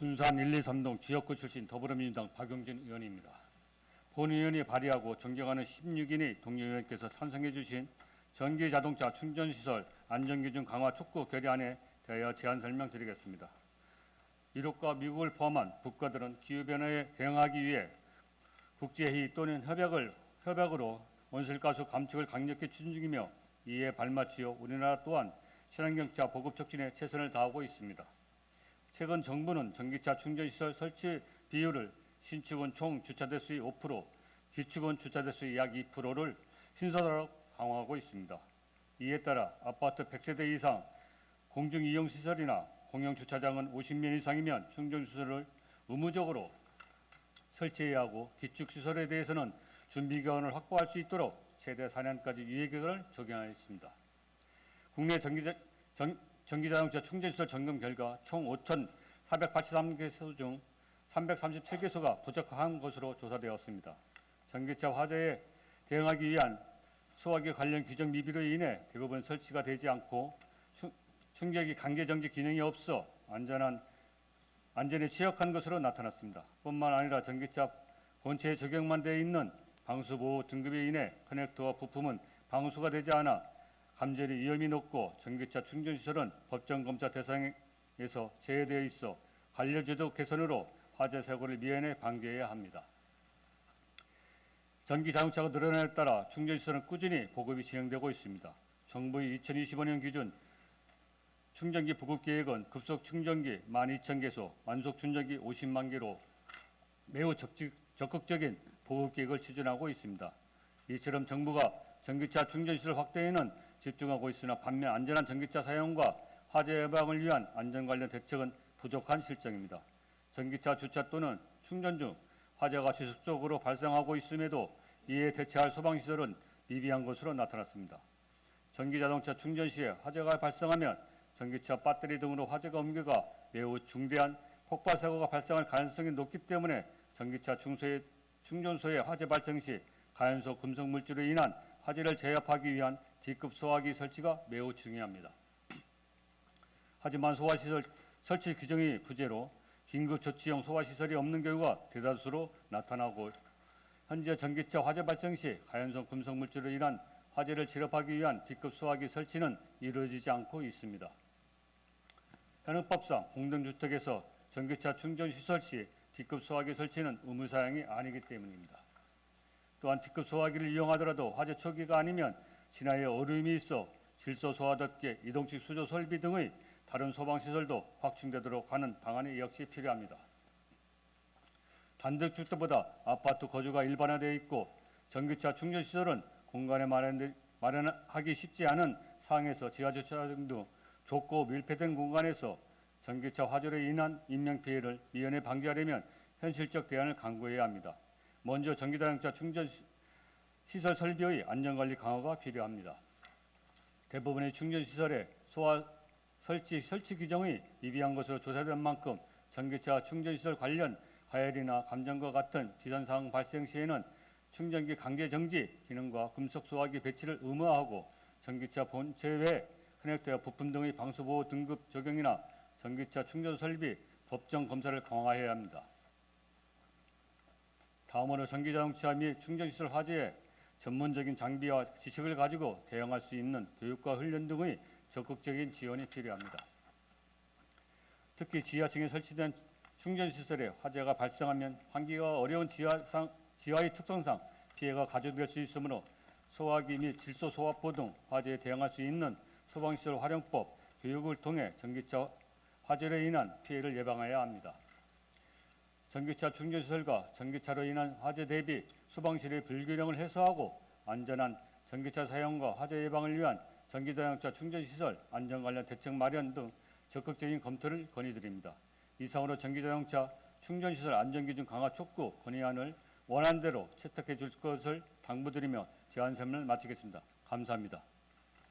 군산 1, 2, 3동 지역구 출신 더불어민주당 박용진 의원입니다. 본 의원이 발의하고 존경하는 16인의 동료 의원께서 찬성해 주신 전기 자동차 충전시설 안전기준 강화 촉구 결의안에 대하여 제안 설명드리겠습니다. 이lok과 미국을 포함한 국가들은 기후변화에 대응하기 위해 국제회의 또는 협약을, 협약으로 온실가스 감축을 강력히 추진 중이며 이에 발맞추어 우리나라 또한 친환경차 보급 촉진에 최선을 다하고 있습니다. 최근 정부는 전기차 충전시설 설치 비율을 신축은 총 주차 대 수의 5%, 기축은 주차 대 수의 약 2%를 신설하로 강화하고 있습니다. 이에 따라 아파트 100세대 이상 공중 이용 시설이나 공영 주차장은 50명 이상이면 충전 시설을 의무적으로 설치해야 하고 기축 시설에 대해서는 준비 기간을 확보할 수 있도록 최대 4년까지 유예 기간을 적용하였습니다. 국내 전기자, 전, 전기자동차 충전시설 점검 결과 총 5,483개소 중 337개소가 부족한 것으로 조사되었습니다. 전기차 화재에 대응하기 위한 소화기 관련 규정 미비로 인해 대부분 설치가 되지 않고 충- 충격이 강제 정지 기능이 없어 안전한 안전에 취약한 것으로 나타났습니다. 뿐만 아니라 전기차 본체에 적용만 되어 있는 방수 보호 등급에 인해 커넥터와 부품은 방수가 되지 않아 감전이 위험이 높고 전기차 충전 시설은 법정 검사 대상에서 제외되어 있어 관련 제도 개선으로 화재 사고를 미연에 방지해야 합니다. 전기 자동차가 늘어남에 따라 충전 시설은 꾸준히 보급이 진행되고 있습니다. 정부의 2025년 기준 충전기 보급 계획은 급속 충전기 12,000개소, 완속 충전기 50만 개로 매우 적극, 적극적인 보급 계획을 추진하고 있습니다. 이처럼 정부가 전기차 충전 시설 확대에는 집중하고 있으나 반면 안전한 전기차 사용과 화재 예방을 위한 안전 관련 대책은 부족한 실정입니다. 전기차 주차 또는 충전 중 화재가 지속적으로 발생하고 있음에도 이에 대처할 소방 시설은 미비한 것으로 나타났습니다. 전기 자동차 충전 시에 화재가 발생하면 전기차 배터리 등으로 화재가 옮겨가 매우 중대한 폭발 사고가 발생할 가능성이 높기 때문에 전기차 충소의 충전소의 화재 발생 시 가연소 금속 물질로 인한 화재를 제압하기 위한 D급 소화기 설치가 매우 중요합니다. 하지만 소화시설 설치 규정이 부재로 긴급 조치용 소화시설이 없는 경우가 대다수로 나타나고 현재 전기차 화재 발생 시 가연성 금속 물질로 인한 화재를 진압하기 위한 D급 소화기 설치는 이루어지지 않고 있습니다. 현행법상 공동주택에서 전기차 충전 시설 시 D급 소화기 설치는 의무 사항이 아니기 때문입니다. 또한 D급 소화기를 이용하더라도 화재 초기가 아니면 진화에 어려움이 있어 질소 소화덮개, 이동식 수조 설비 등의 다른 소방 시설도 확충되도록 하는 방안이 역시 필요합니다. 단독 주택보다 아파트 거주가 일반화되어 있고 전기차 충전 시설은 공간에 마련하기 쉽지 않은 상황에서 지하주차장 등 좁고 밀폐된 공간에서 전기차 화재로 인한 인명 피해를 미연에 방지하려면 현실적 대안을 강구해야 합니다. 먼저 전기자동차 충전 시- 시설 설비의 안전관리 강화가 필요합니다. 대부분의 충전 시설의 소화 설치 설치 규정이 미비한 것으로 조사된 만큼 전기차 충전 시설 관련 가열이나 감전과 같은 비선 사항 발생 시에는 충전기 강제 정지 기능과 금속 소화기 배치를 의무화하고 전기차 본체 외 커넥터와 부품 등의 방수 보호 등급 적용이나 전기차 충전 설비 법정 검사를 강화해야 합니다. 다음으로 전기 자동차 및 충전 시설 화재에 전문적인 장비와 지식을 가지고 대응할 수 있는 교육과 훈련 등의 적극적인 지원이 필요합니다. 특히 지하층에 설치된 충전 시설에 화재가 발생하면 환기가 어려운 지하상, 지하의 특성상 피해가 가중될 수 있으므로 소화기 및 질소 소화포 등 화재에 대응할 수 있는 소방시설 활용법 교육을 통해 전기차 화재로 인한 피해를 예방해야 합니다. 전기차 충전시설과 전기차로 인한 화재 대비 소방실의 불균형을 해소하고 안전한 전기차 사용과 화재 예방을 위한 전기자동차 충전시설 안전 관련 대책 마련 등 적극적인 검토를 건의드립니다. 이상으로 전기자동차 충전시설 안전기준 강화 촉구 건의안을 원안대로 채택해 줄 것을 당부드리며 제안 설명을 마치겠습니다. 감사합니다.